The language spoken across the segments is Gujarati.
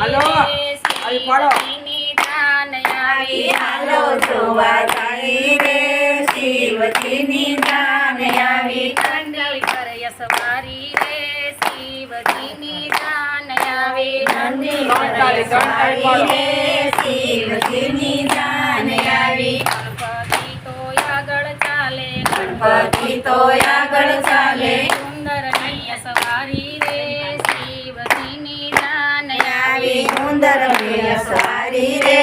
હાલો. આવી પાડો. હાલો જોવા જાય રે શિવજીની જાન આવી. નંદી કરે સવારી રે આવી. નંદી ત્રણ રે શિવજીની જાન આવી. ગણપતિ તો આગળ ચાલે ગણપતિ તો આવી સુંદર મેળ સવારી રે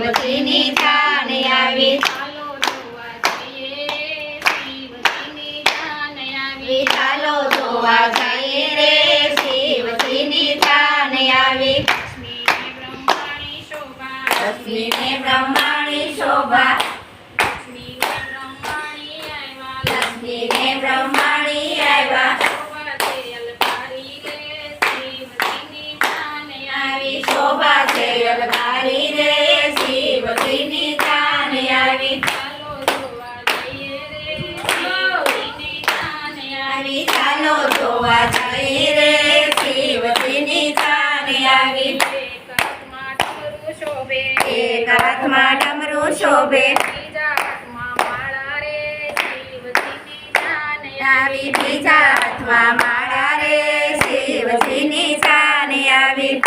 શિવજીની જાન આવી આવી ચાલો જોવા જઈએ રે. શોભે. આવી બીજા હાથમાં માળા રે શિવજીની જાન આવી.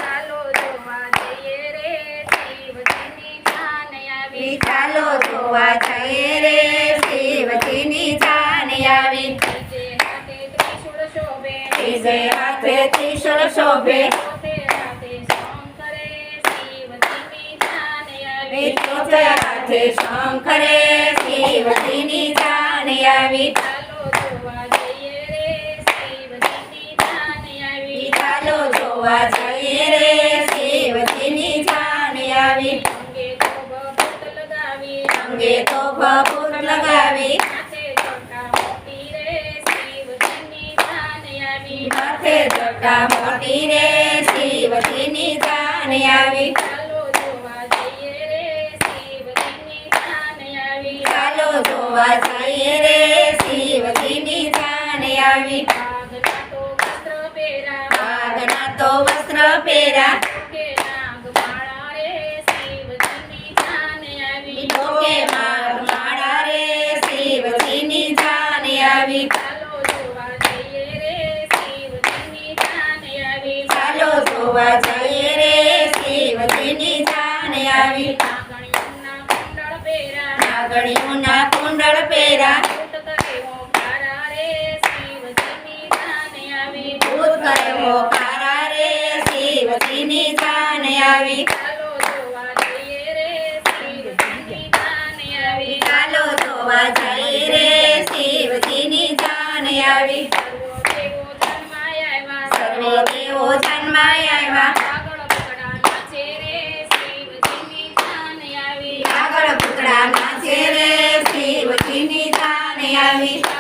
આવી. ચાલો જોવા જઈએ રે શિવજીની જાન આવી. ત્રીજે હાથે ત્રિશૂળ શોભે. આવી હાથે શંખરે શિવજીની જાન આવી આવી ચાલો જોવા જઈએ રે શિવજીની જાન આવી અંગે તો ભભૂત લગાવી માથે જટા મોટી રે શિવજીની જાન આવી જઈએ રે શિવજીની જાન આવી. આગના તો વસ્ત્ર પહેરા. ચાલો જોવા ભૂત કર્યો કારા રે શિવજીની જાન આવી. ચાલો જોવા જઈએ રે શિવજીની જાન આવી. સર્વે દેવો જન્માય આવ્યા. આગળ પૂતળા નાચે રે શિવજીની જાન આવી. આવી.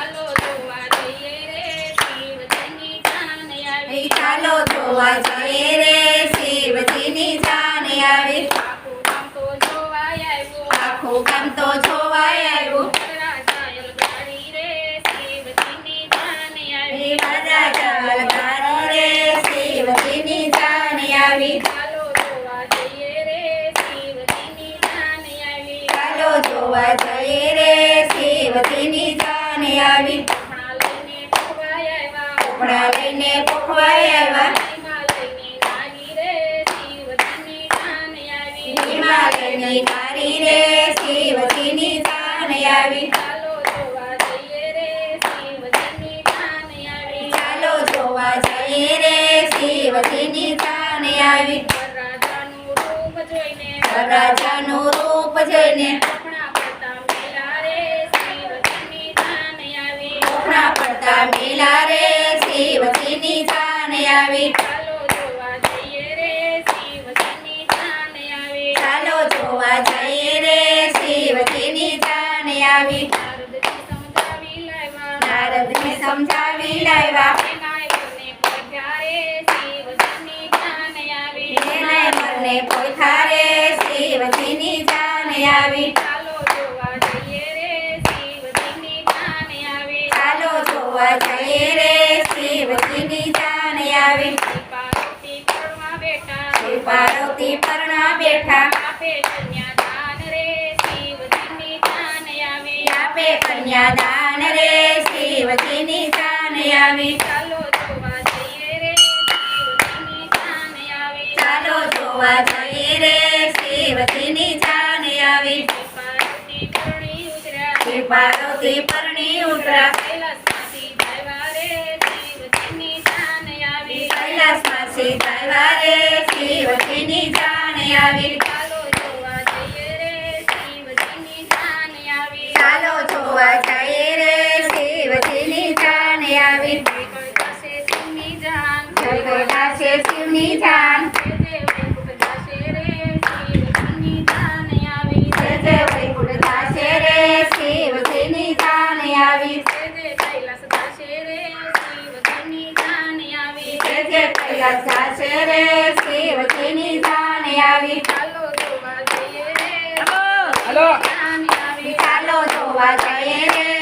જોવા જઈએ રે, શિવજીની જાન આવી. આખું કામ તો જોવાય આવ્યું. જોવા જઈએ રે, શિવજીની જાન આવી. લઈને પોખવાય રાજા નું રૂપ જોઈને વરરાજાનું રૂપ જોઈને. કોપણા પડતા મેલા રે શિવજીની તાન આવી. કોપણા પડતા મેલા રે શિવજીની તાન આવી. સમજાવી. નારદને સમજાવી લાવ્યા મને શિવજીની જાન આવી ચાલો જોવા જઈએ રે શિવજીની જાન આવી. ચાલો જોવા જઈએ રે શિવજીની જાન આવી. પાર્વતી બેઠા. પાર્વતી પરણા બેઠા. આપે કન્યાદાન રે શિવજીની જાન આવી. ચાલો જોવા જઈએ રે શિવજીની જાન આવી. ચાલો જોવા જઈએ રે શિવજીની જાન આવી. પાર્વતી પરણી ઉતરા કૈલાસમાંથી આવ્યા રે શિવજીની જાન આવી. કૈલાસમાં સીતાવા રે શિવજીની જાન આવી. આવી શિવની જાન જલગોડા છે શિવની જાન. ચાલો જોવા જઈએ.